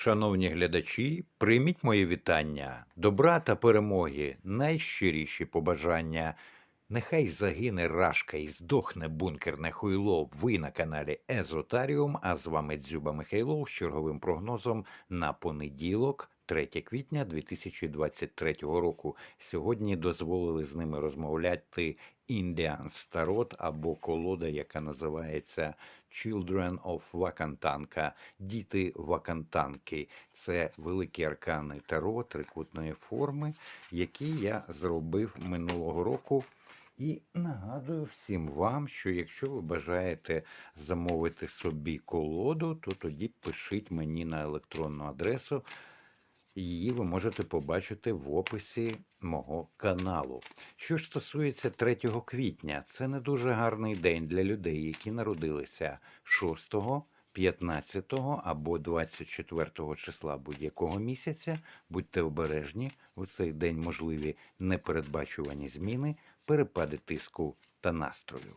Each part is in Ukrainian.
Шановні глядачі, прийміть моє вітання, добра та перемоги, найщиріші побажання. Нехай загине рашка і здохне бункерне хуйло. Ви на каналі Езотаріум, а з вами Дзюба Михайлов з черговим прогнозом на понеділок, 3 квітня 2023 року. Сьогодні дозволили з ними розмовляти Indian Starot або колода, яка називається Children of Вакантанка, Діти Вакантанки. Це великі аркани Таро трикутної форми, які я зробив минулого року. І нагадую всім вам, що якщо ви бажаєте замовити собі колоду, то тоді пишіть мені на електронну адресу. Її ви можете побачити в описі мого каналу. Що ж стосується 3 квітня, це не дуже гарний день для людей, які народилися 6, 15 або 24 числа будь-якого місяця. Будьте обережні, у цей день можливі непередбачувані зміни, перепади тиску та настрою.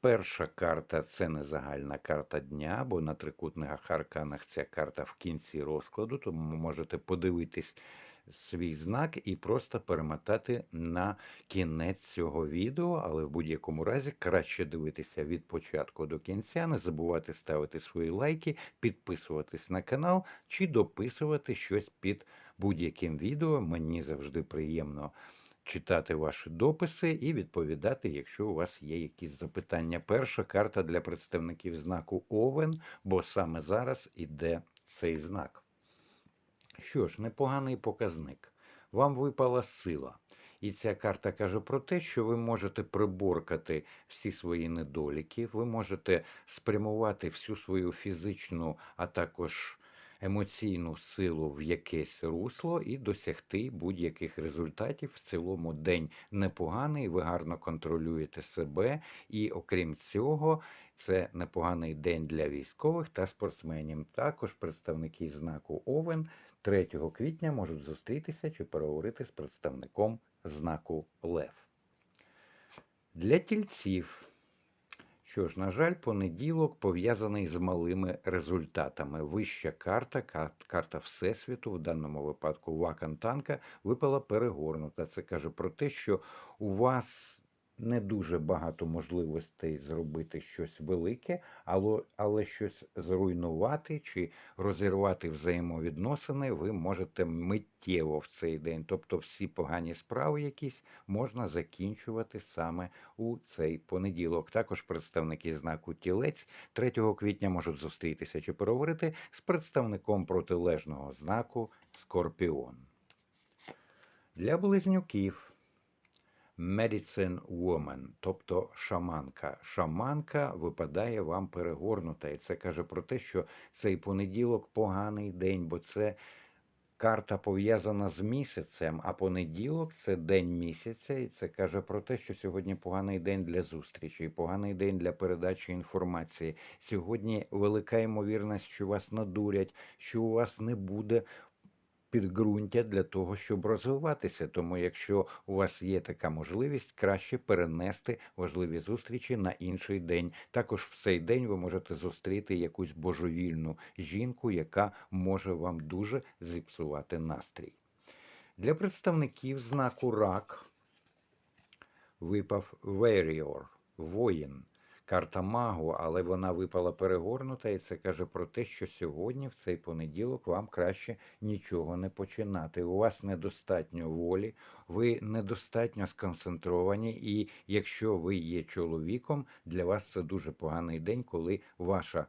перша карта це не загальна карта дня, бо на трикутних арканах ця карта в кінці розкладу, тому можете подивитись свій знак і просто перемотати на кінець цього відео, але в будь-якому разі краще дивитися від початку до кінця, не забувати ставити свої лайки, підписуватись на канал чи дописувати щось під будь-яким відео. Мені завжди приємно читати ваші дописи і відповідати, якщо у вас є якісь запитання. Перша карта для представників знаку Овен, бо саме зараз іде цей знак. Що ж, непоганий показник. Вам випала сила. І ця карта каже про те, що ви можете приборкати всі свої недоліки, ви можете спрямувати всю свою фізичну, а також емоційну силу в якесь русло і досягти будь-яких результатів. В цілому день непоганий, ви гарно контролюєте себе, і окрім цього, це непоганий день для військових та спортсменів. Також представники знаку Овен 3 квітня можуть зустрітися чи переговорити з представником знаку Лев. Для тільців. Що ж, на жаль, понеділок пов'язаний з малими результатами. Вища карта, карта Всесвіту, в даному випадку Вакантанка, випала перегорнута. Це каже про те, що у вас не дуже багато можливостей зробити щось велике, але, але щось зруйнувати чи розірвати взаємовідносини ви можете миттєво в цей день. Тобто всі погані справи якісь можна закінчувати саме у цей понеділок. Також представники знаку тілець 3 квітня можуть зустрітися чи переговорити з представником протилежного знаку Скорпіон. Для близнюків Medicine Woman, тобто шаманка. Шаманка випадає вам перегорнута. І це каже про те, що цей понеділок поганий день, бо це карта пов'язана з місяцем, а понеділок це день місяця, і це каже про те, що сьогодні поганий день для зустрічі, поганий день для передачі інформації. Сьогодні велика ймовірність, що вас надурять, що у вас не буде підґрунтя для того, щоб розвиватися. Тому, якщо у вас є така можливість, краще перенести важливі зустрічі на інший день. Також в цей день ви можете зустріти якусь божевільну жінку, яка може вам дуже зіпсувати настрій. Для представників знаку рак випав Warrior, воїн. Карта магу, але вона випала перегорнута, і це каже про те, що сьогодні, в цей понеділок, вам краще нічого не починати. У вас недостатньо волі, ви недостатньо сконцентровані, і якщо ви є чоловіком, для вас це дуже поганий день, коли ваша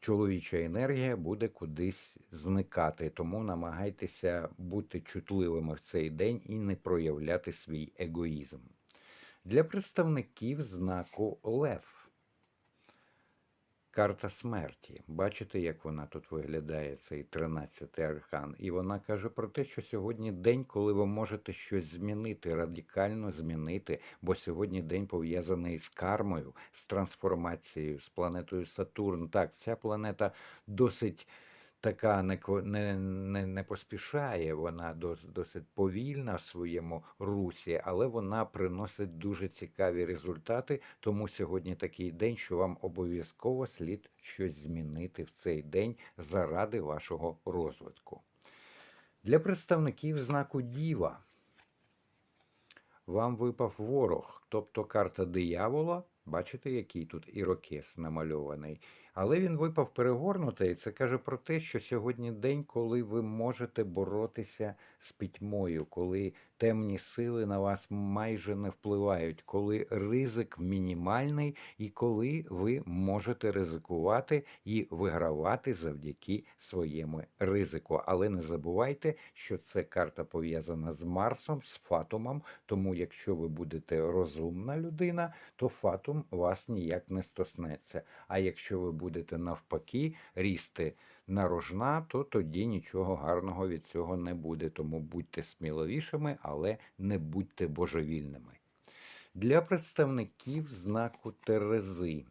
чоловіча енергія буде кудись зникати. Тому намагайтеся бути чутливими в цей день і не проявляти свій егоїзм. Для представників знаку Лев. Карта смерті. Бачите, як вона тут виглядає, цей 13-й аркан. І вона каже про те, що сьогодні день, коли ви можете щось змінити, радикально змінити, бо сьогодні день пов'язаний з кармою, з трансформацією, з планетою Сатурн. Так, ця планета досить. Така не, не, не, не поспішає, вона досить повільна в своєму русі, але вона приносить дуже цікаві результати. Тому сьогодні такий день, що вам обов'язково слід щось змінити в цей день заради вашого розвитку. Для представників знаку Діва вам випав ворог, тобто карта диявола. Бачите, який тут ірокез намальований. Але він випав перегорнутий, це каже про те, що сьогодні день, коли ви можете боротися з пітьмою, коли темні сили на вас майже не впливають, коли ризик мінімальний, і коли ви можете ризикувати і вигравати завдяки своєму ризику. Але не забувайте, що це карта пов'язана з Марсом, з Фатумом. Тому, якщо ви будете розумна людина, то Фатум вас ніяк не стоснеться. А якщо ви будете навпаки рісти нарожна, то тоді нічого гарного від цього не буде. Тому будьте сміливішими, але не будьте божевільними. Для представників знаку Терези.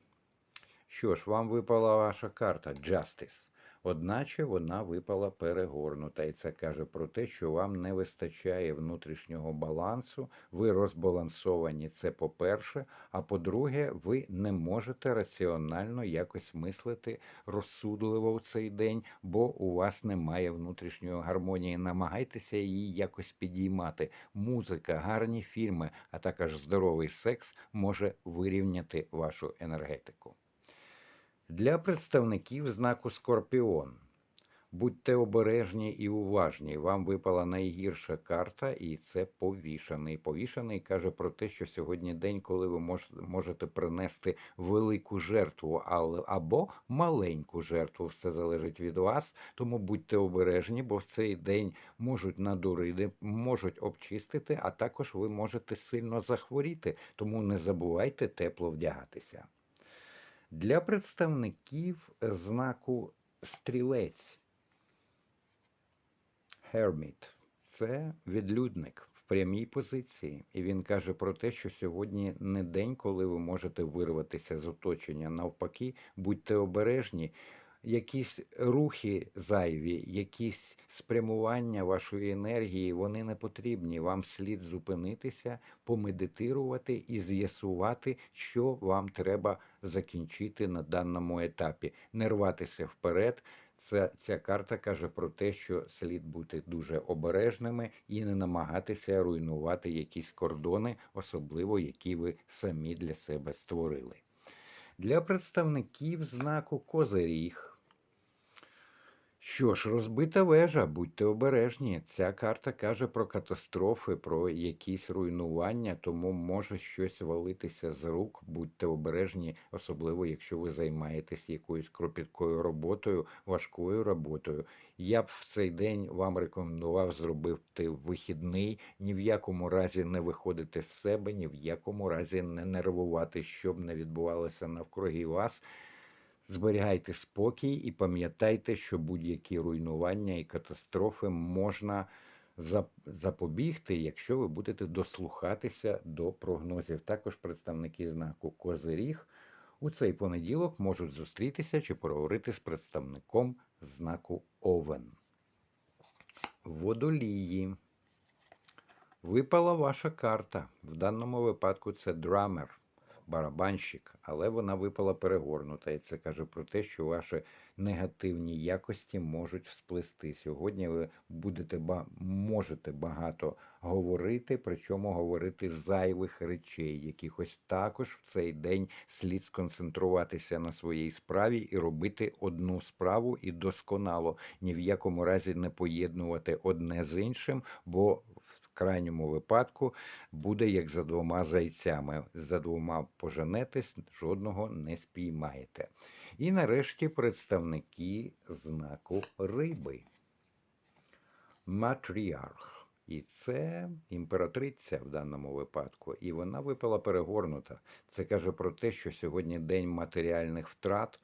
Що ж, вам випала ваша карта Justice. Одначе вона випала перегорнута, і це каже про те, що вам не вистачає внутрішнього балансу, ви розбалансовані. Це по-перше. А по-друге, ви не можете раціонально якось мислити розсудливо в цей день, бо у вас немає внутрішньої гармонії. Намагайтеся її якось підіймати. Музика, гарні фільми, а також здоровий секс може вирівняти вашу енергетику. Для представників знаку Скорпіон. Будьте обережні і уважні. Вам випала найгірша карта, і це повішаний. Повішаний каже про те, що сьогодні день, коли ви можете принести велику жертву, або маленьку жертву. Все залежить від вас. Тому будьте обережні, бо в цей день можуть надурити, можуть обчистити, а також ви можете сильно захворіти. Тому не забувайте тепло вдягатися. Для представників знаку стрілець Hermit – це відлюдник в прямій позиції. І він каже про те, що сьогодні не день, коли ви можете вирватися з оточення. Навпаки, будьте обережні. Якісь рухи зайві, якісь спрямування вашої енергії, вони не потрібні. Вам слід зупинитися, помедитирувати і з'ясувати, що вам треба закінчити на даному етапі. Не рватися вперед. Це, ця карта каже про те, що слід бути дуже обережними і не намагатися руйнувати якісь кордони, особливо які ви самі для себе створили. Для представників знаку Козиріг. Що ж, розбита вежа, будьте обережні. Ця карта каже про катастрофи, про якісь руйнування, тому може щось валитися з рук. Будьте обережні, особливо якщо ви займаєтесь якоюсь кропіткою роботою, важкою роботою. Я б в цей день вам рекомендував зробити вихідний, ні в якому разі не виходити з себе, ні в якому разі не нервувати, щоб не відбувалося навкруги вас. Зберігайте спокій і пам'ятайте, що будь-які руйнування і катастрофи можна запобігти, якщо ви будете дослухатися до прогнозів. Також представники знаку Козиріг у цей понеділок можуть зустрітися чи поговорити з представником знаку Овен. Водолії. Випала ваша карта. В даному випадку це драмер, барабанщик, але вона випала перегорнута. І це каже про те, що ваші негативні якості можуть всплести. Сьогодні ви будете ба- можете багато говорити, причому говорити зайвих речей, якихось також в цей день слід сконцентруватися на своїй справі і робити одну справу і досконало. Ні в якому разі не поєднувати одне з іншим, бо в крайньому випадку буде як за двома зайцями. За двома поженетесь, жодного не спіймаєте. І нарешті представники знаку риби. Матріарх. І це імператриця в даному випадку. І вона випала перегорнута. Це каже про те, що сьогодні день матеріальних втрат.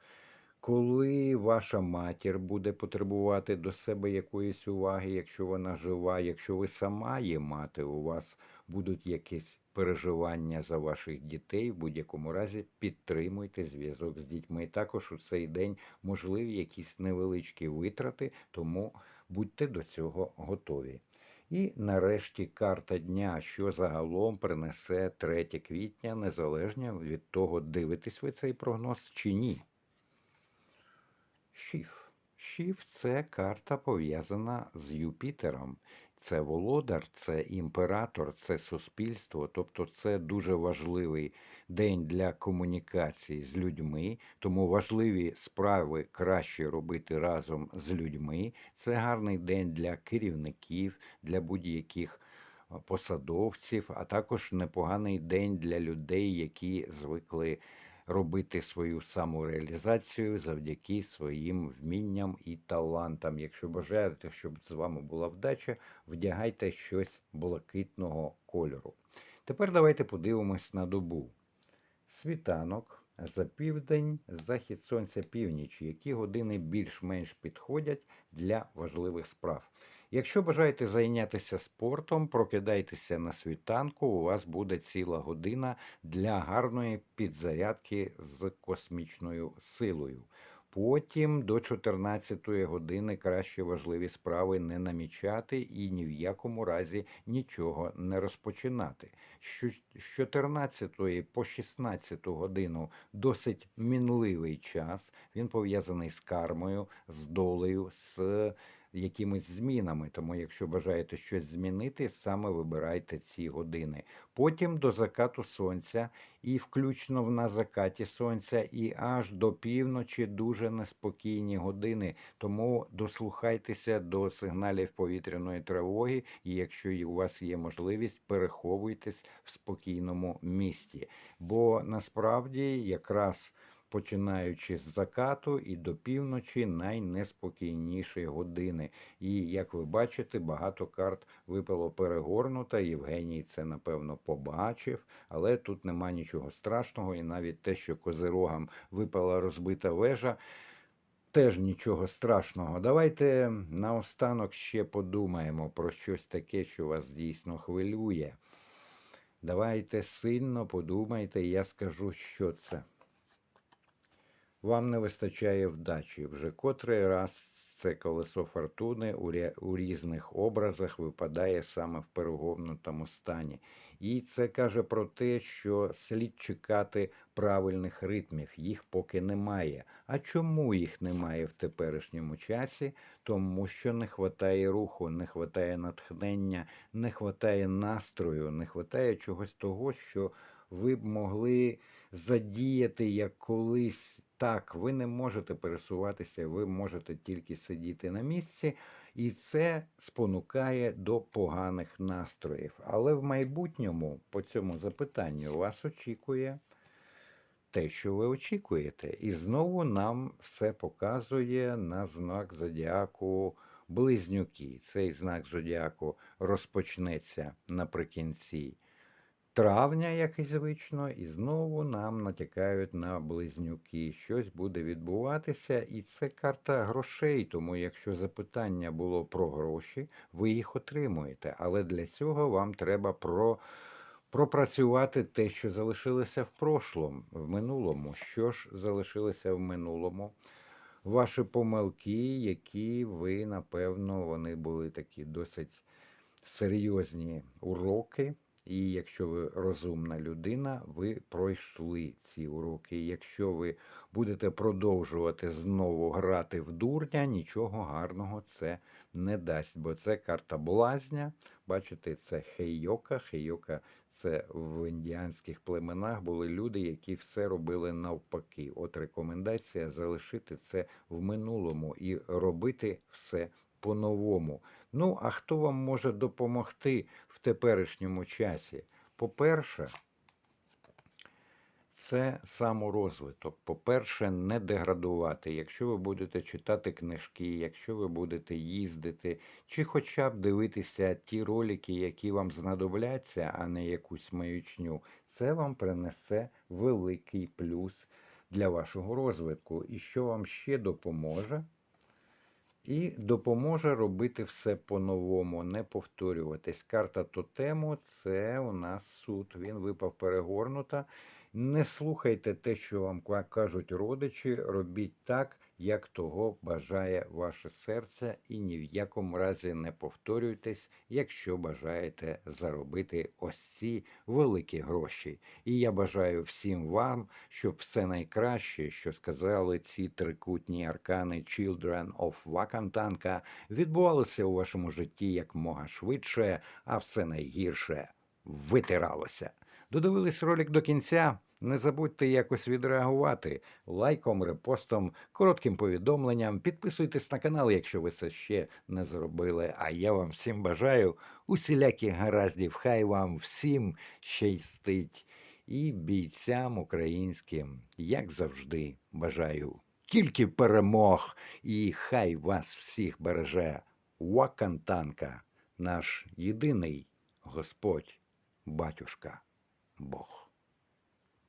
Коли ваша матір буде потребувати до себе якоїсь уваги, якщо вона жива, якщо ви сама є мати, у вас будуть якісь переживання за ваших дітей, в будь-якому разі підтримуйте зв'язок з дітьми. Також у цей день можливі якісь невеличкі витрати, тому будьте до цього готові. І нарешті карта дня, що загалом принесе 3 квітня, незалежно від того, дивитесь ви цей прогноз чи ні. Шіф. Шіф це карта пов'язана з Юпітером. Це володар, це імператор, це суспільство. Тобто це дуже важливий день для комунікації з людьми. Тому важливі справи краще робити разом з людьми. Це гарний день для керівників, для будь-яких посадовців, а також непоганий день для людей, які звикли робити свою самореалізацію завдяки своїм вмінням і талантам. Якщо бажаєте, щоб з вами була вдача, вдягайте щось блакитного кольору. Тепер давайте подивимось на добу. Світанок, за південь, захід сонця північ, які години більш-менш підходять для важливих справ. Якщо бажаєте зайнятися спортом, прокидайтеся на світанку, у вас буде ціла година для гарної підзарядки з космічною силою. Потім до 14 години краще важливі справи не намічати і ні в якому разі нічого не розпочинати. З 14 по 16 годину досить мінливий час. Він пов'язаний з кармою, з долею, з якимись змінами. Тому, якщо бажаєте щось змінити, саме вибирайте ці години. Потім до закату сонця, і включно в- на закаті сонця, і аж до півночі дуже неспокійні години. Тому дослухайтеся до сигналів повітряної тривоги, і якщо у вас є можливість, переховуйтесь в спокійному місті. Бо насправді якраз починаючи з закату і до півночі найнеспокійніші години. І як ви бачите, багато карт випало перегорнута. Євгеній це напевно побачив, але тут нема нічого страшного, і навіть те, що козирогам випала розбита вежа. Теж нічого страшного. Давайте наостанок ще подумаємо про щось таке, що вас дійсно хвилює. Давайте сильно подумайте, і я скажу, що це. Вам не вистачає вдачі. Вже котрий раз це колесо фортуни у, різних образах випадає саме в перегорнутому стані. І це каже про те, що слід чекати правильних ритмів. Їх поки немає. А чому їх немає в теперішньому часі? Тому що не вистачає руху, не вистачає натхнення, не вистачає настрою, не вистачає чогось того, що ви б могли задіяти як колись. Так, ви не можете пересуватися, ви можете тільки сидіти на місці, і це спонукає до поганих настроїв. Але в майбутньому по цьому запитанню вас очікує те, що ви очікуєте. І знову нам все показує на знак зодіаку близнюки. Цей знак зодіаку розпочнеться наприкінці травня, як і звично, і знову нам натякають на близнюки. Щось буде відбуватися, і це карта грошей. Тому, якщо запитання було про гроші, ви їх отримуєте. Але для цього вам треба про. Пропрацювати те, що залишилося в прошлому, в минулому. Що ж залишилося в минулому? Ваші помилки, які ви, напевно, вони були такі досить серйозні уроки. І якщо ви розумна людина, ви пройшли ці уроки. Якщо ви будете продовжувати знову грати в дурня, нічого гарного це не дасть, бо це карта блазня. Бачите, це хейока. Хейока це в індіанських племенах були люди, які все робили навпаки. От рекомендація залишити це в минулому і робити все по-новому. Ну, а хто вам може допомогти в теперішньому часі? По-перше, це саморозвиток. По-перше, не деградувати. Якщо ви будете читати книжки, якщо ви будете їздити, чи хоча б дивитися ті ролики, які вам знадобляться, а не якусь маячню, це вам принесе великий плюс для вашого розвитку, і що вам ще допоможе. І допоможе робити все по-новому, не повторюватись. Карта тотему це у нас суд. Він випав перегорнута. Не слухайте те, що вам кажуть родичі, робіть так, як того бажає ваше серце, і ні в якому разі не повторюйтесь, якщо бажаєте заробити ось ці великі гроші. І я бажаю всім вам, щоб все найкраще, що сказали ці трикутні аркани Children of Вакантанка, відбувалося у вашому житті якмога швидше, а все найгірше витиралося. Додивились ролик до кінця. Не забудьте якось відреагувати лайком, репостом, коротким повідомленням. Підписуйтесь на канал, якщо ви це ще не зробили. А я вам всім бажаю усіляких гараздів. Хай вам всім щастить. І бійцям українським, як завжди, бажаю тільки перемог, і хай вас всіх береже Вакантанка, наш єдиний Господь, батюшка, Бог.